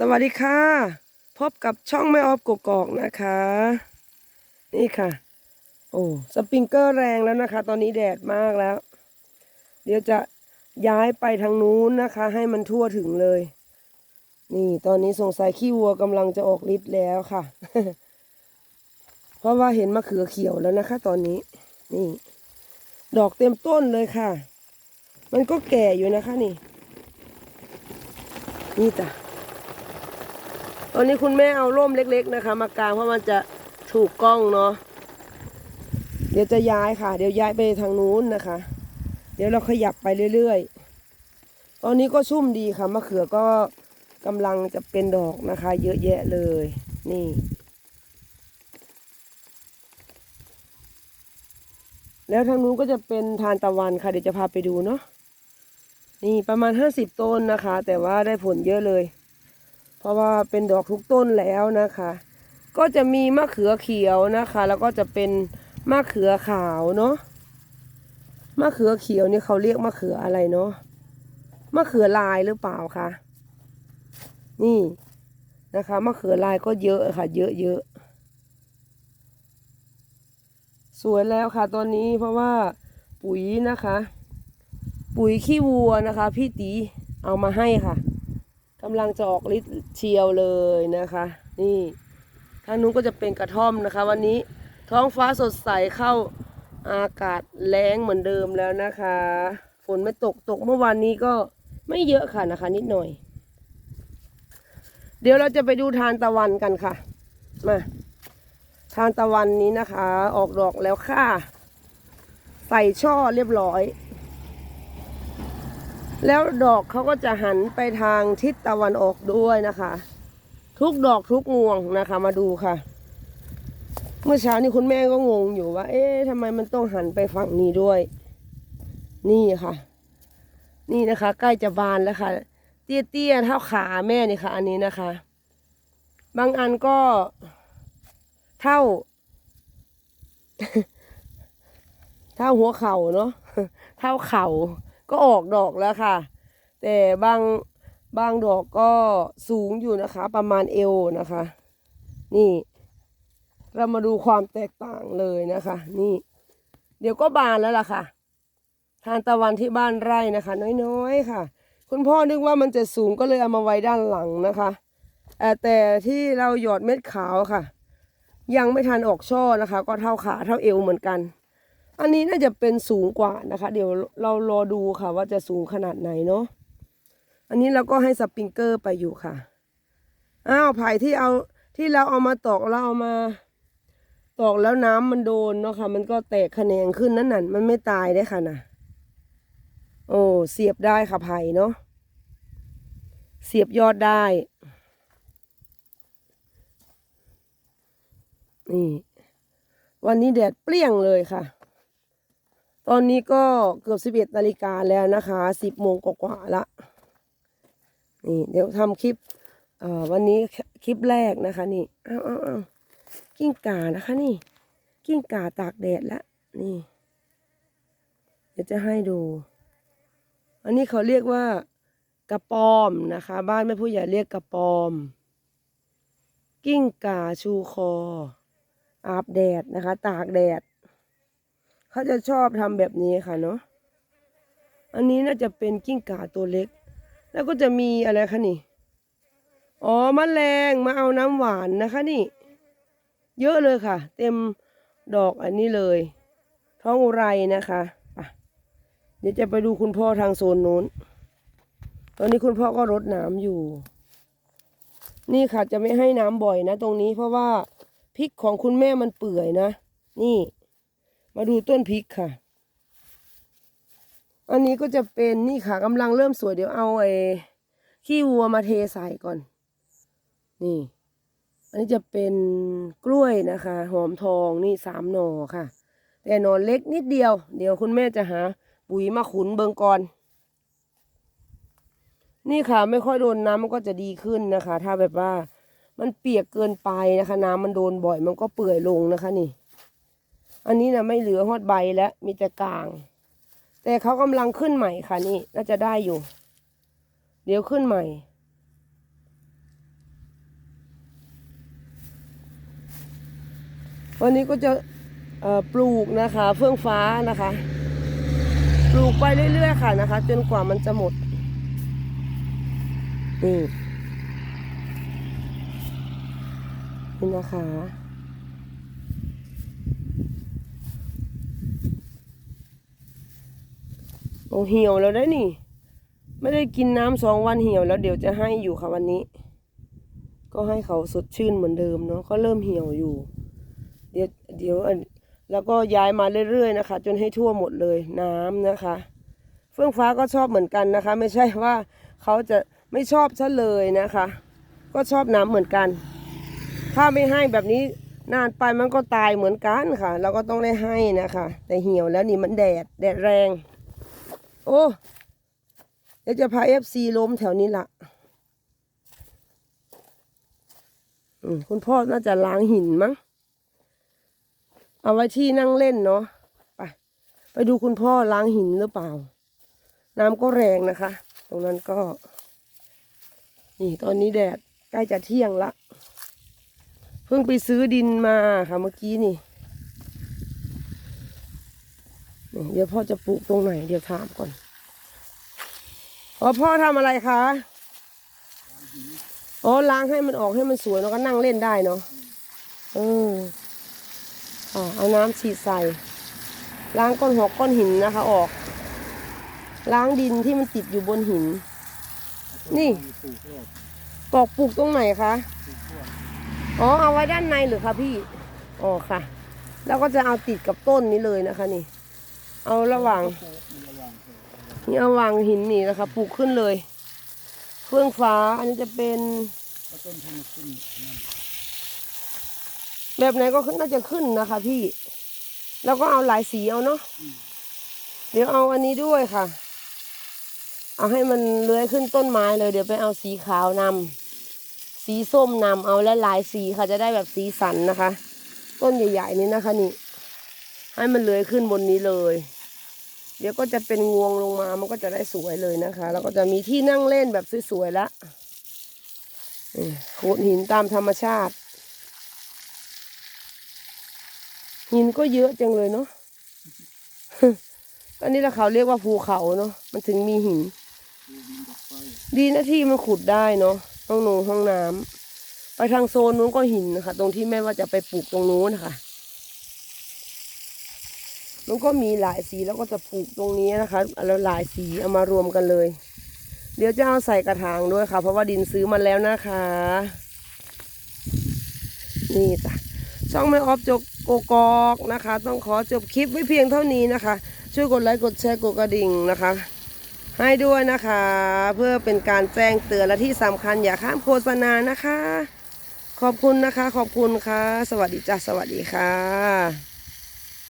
สวัสดีค่ะ พบกับช่องไม่ออฟกกอกนะคะ นี่ค่ะ โอ้สปริงเกอร์แรงแล้วนะคะ ตอนนี้แดดมากแล้ว เดี๋ยวจะย้ายไปทางนู้นนะคะ ให้มันทั่วถึงเลย นี่ตอนนี้สงสัยขี้วัวกำลังจะออกฤทธิ์แล้วค่ะ เพราะว่าเห็นมะเขือเขียวแล้วนะคะ ตอนนี้ นี่ ดอกเต็มต้นเลยค่ะ มันก็แก่อยู่นะคะนี่ นี่จ้ะ ตอนนี้คุณแม่เอาร่มเล็ก ๆนะคะ มากางเพราะมันจะถูกกล้องเนาะเดี๋ยวจะย้ายค่ะ เดี๋ยวย้ายไปทางนู้นนะคะ เดี๋ยวเราขยับไปเรื่อยๆ ตอนนี้ก็ชุ่มดีค่ะมะเขือก็กำลังจะเป็นดอกนะคะ เยอะแยะเลย นี่แล้วทางนู้นก็จะเป็นทานตะวันค่ะ เดี๋ยวจะพาไปดูเนาะนี่ประมาณห้าสิบต้นนะคะ แต่ว่าได้ผลเยอะเลย เพราะว่าเป็นดอกทุกต้นแล้วนะคะ ก็จะมีมะเขือเขียวนะคะ แล้วก็จะเป็นมะเขือขาวเนาะมะเขือเขียวนี่เขาเรียกมะเขืออะไรเนาะมะเขือลายหรือเปล่าคะนี่นะคะมะเขือลายก็เยอะค่ะ เยอะเยอะสวยแล้วค่ะตอนนี้เพราะว่าปุ๋ยนะคะ ปุ๋ยขี้วัวนะคะ พี่ตีเอามาให้ค่ะ กำลังจะออกฤทธิ์เชียวเลยนะคะ นี่ทางนู้นก็จะเป็นกระท่อมนะคะ วันนี้ท้องฟ้าสดใสเข้าอากาศแรงเหมือนเดิมแล้วนะคะ ฝนไม่ตกตกเมื่อวานนี้ก็ไม่เยอะค่ะนะคะ นิดหน่อย เดี๋ยวเราจะไปดูทานตะวันกันค่ะมาทานตะวันนี้นะคะ ออกดอกแล้วค่ะ ใส่ช่อเรียบร้อย แล้วดอกเขาก็จะหันไปทางทิศตะวันออกด้วยนะคะ ทุกดอกทุกงวงนะคะมาดูค่ะ เมื่อเช้านี้คุณแม่ก็งงอยู่ว่า เอ๊ะทำไมมันต้องหันไปฝั่งนี้ด้วย นี่ค่ะ นี่นะคะ ใกล้จะบานแล้วค่ะ เตี้ยๆเท่าขาแม่นี่ค่ะ อันนี้นะคะ บางอันก็เท่า เท่าหัวเข่าเนาะเท่าเข่า ก็ออกดอกแล้วค่ะ แต่บางบางดอกก็สูงอยู่นะคะ ประมาณเอวนะคะ นี่ เรามาดูความแตกต่างเลยนะคะ นี่ เดี๋ยวก็บานแล้วล่ะค่ะ ทานตะวันที่บ้านไร่นะคะ น้อยๆค่ะ คุณพ่อนึกว่ามันจะสูงก็เลยเอามาไว้ด้านหลังนะคะแต่ที่เราหยอดเม็ดขาวค่ะ ยังไม่ทันออกช่อนะคะ ก็เท่าขาเท่าเอวเหมือนกัน อันนี้น่าจะเป็นสูงกว่านะคะ เดี๋ยวเรารอดูค่ะ ว่าจะสูงขนาดไหนเนาะอันนี้เราก็ให้สปริงเกอร์ไปอยู่ค่ะอ้าวไผ่ที่เอาที่เราเอามาตอกเราเอามาตอกแล้วน้ำมันโดนเนาะค่ะ มันก็แตกแขนงขึ้นนั่นน่ะมันไม่ตายได้ค่ะนะโอ้เสียบได้ค่ะไผ่เนาะเสียบยอดได้ นี่ วันนี้แดดเปรี้ยงเลยค่ะ ตอนนี้ก็เกือบสิบเอ็ดนาฬิกาแล้วนะคะสิบโมงกว่าๆละนี่เดี๋ยวทำคลิปวันนี้คลิปแรกนะคะ นี่อ้าวอ้าวอ้าวกิ้งก่านะคะนี่ กิ้งก่าตากแดดแล้วนี่ เดี๋ยวจะให้ดู อันนี้เขาเรียกว่ากระปอมนะคะ บ้านแม่ผู้ใหญ่เรียกกระปอม กิ้งก่าชูคอ อาบแดดนะคะ ตากแดด เขาจะชอบทำแบบนี้ค่ะเนาะอันนี้น่าจะเป็นกิ้งก่าตัวเล็ก แล้วก็จะมีอะไรคะนี่อ๋อมแมลงมาเอาน้ำหวานนะคะนี่ เยอะเลยค่ะ เต็มดอกอันนี้เลย ท้องอุไรนะคะอะเดี๋ยวจะไปดูคุณพ่อทางโซนนู้น ตอนนี้คุณพ่อก็รดน้ำอยู่ นี่ค่ะจะไม่ให้น้ำบ่อยนะตรงนี้เพราะว่าพริกของคุณแม่มันเปื่อยนะ นี่ มาดูต้นพริกค่ะ อันนี้ก็จะเป็นนี่ค่ะกำลังเริ่มสวยเดี๋ยวเอาไอ้ขี้วัวมาเทใส่ก่อน นี่ อันนี้จะเป็นกล้วยนะคะ หอมทองนี่สามหน่อค่ะ แต่หน่อเล็กนิดเดียว เดี๋ยวคุณแม่จะหาปุ๋ยมาขุนเบิงก่อนนี่ค่ะ ไม่ค่อยโดนน้ำมันก็จะดีขึ้นนะคะ ถ้าแบบว่ามันเปียกเกินไปนะคะ น้ำมันโดนบ่อยมันก็เปื่อยลงนะคะนี่ อันนี้นะไม่เหลือฮอดใบแล้วมีแต่กลาง แต่เขากำลังขึ้นใหม่ค่ะนี่น่าจะได้อยู่ เดี๋ยวขึ้นใหม่ วันนี้ก็จะปลูกนะคะ เฟื่องฟ้านะคะ ปลูกไปเรื่อยๆค่ะนะคะ จนกว่ามันจะหมดนี่นี่นะคะ อ้เหี่ยวแล้วได้นี่ ไม่ได้กินน้ำสองวันเหี่ยวแล้วเดี๋ยวจะให้อยู่ค่ะวันนี้ ก็ให้เขาสดชื่นเหมือนเดิมเนาะก็เริ่มเหี่ยวอยู่ เดี๋ยวเดี๋ยวแล้วก็ย้ายมาเรื่อยๆนะคะ จนให้ทั่วหมดเลยน้ำนะคะ เฟื่องฟ้าก็ชอบเหมือนกันนะคะ ไม่ใช่ว่าเขาจะไม่ชอบซะเลยนะคะ ก็ชอบน้ำเหมือนกัน ถ้าไม่ให้แบบนี้นานไปมันก็ตายเหมือนกันค่ะ เราก็ต้องได้ให้นะคะ แต่เหี่ยวแล้วนี่มันแดดแดดแรง โอ้เดี๋ยวจะพาเอฟซีล้มแถวนี้ละคุณพ่อน่าจะล้างหินมั้ง เอาไว้ที่นั่งเล่นเนาะ ไป ไปดูคุณพ่อล้างหินหรือเปล่า น้ำก็แรงนะคะ ตรงนั้นก็ นี่ตอนนี้แดดใกล้จะเที่ยงละ เพิ่งไปซื้อดินมาค่ะเมื่อกี้นี่นี่ เดี๋ยวพ่อจะปลูกตรงไหน เดี๋ยวถามก่อนอ๋อพ่อทำอะไรคะอ๋อล้างให้มันออกให้มันสวยแล้วก็นั่งเล่นได้เนาะเอออ่าเอาน้ำฉีดใส่ ล้างก้อนหัวก้อนหินนะคะ ออก ล้างดินที่มันติดอยู่บนหิน นี่ปอกปลูกตรงไหนคะอ๋อเอาไว้ด้านในหรือคะพี่อ๋อค่ะ แล้วก็จะเอาติดกับต้นนี้เลยนะคะนี่ เอาระหว่างนี่เอาวางหินนี่นะคะปลูกขึ้นเลยเฟื่องฟ้าอันนี้จะเป็นแบบไหนก็ขึ้นน่าจะขึ้นนะคะ พี่ แล้วก็เอาหลายสีเอาเนาะเดี๋ยวเอาอันนี้ด้วยค่ะ เอาให้มันเลื้อยขึ้นต้นไม้เลย เดี๋ยวไปเอาสีขาวนำสีส้มนำเอาและหลายสีค่ะจะได้แบบสีสันนะคะ ต้นใหญ่ ๆ นี้นะคะนี่ ให้มันเลื้อยขึ้นบนนี้เลย เดี๋ยวก็จะเป็นงวงลงมามันก็จะได้สวยเลยนะคะ แล้วก็จะมีที่นั่งเล่นแบบสวยๆละโขดหินตามธรรมชาติ หินก็เยอะจังเลยเนาะตอนนี้เราเขาเรียกว่าภูเขาเนาะมันถึงมีหิน ดีนะที่มันขุดได้เนาะห้องนงห้องน้ำไปทางโซนนู้นก็หินนะคะ ตรงที่แม่ว่าจะไปปลูกตรงนู้นนะคะ มันก็มีหลายสีแล้วก็จะปลูกตรงนี้นะคะแล้วหลายสีเอามารวมกันเลย เดี๋ยวจะเอาใส่กระถางด้วยค่ะ เพราะว่าดินซื้อมาแล้วนะคะ นี่จ้ะช่องไม่ออฟจกโกกอกนะคะ ต้องขอจบคลิปไว้เพียงเท่านี้นะคะ ช่วยกดไลค์กดแชร์กดกระดิ่งนะคะ ให้ด้วยนะคะ เพื่อเป็นการแจ้งเตือนและที่สำคัญอย่าข้ามโฆษณานะคะ ขอบคุณนะคะ ขอบคุณค่ะ สวัสดีจ้ะสวัสดีค่ะ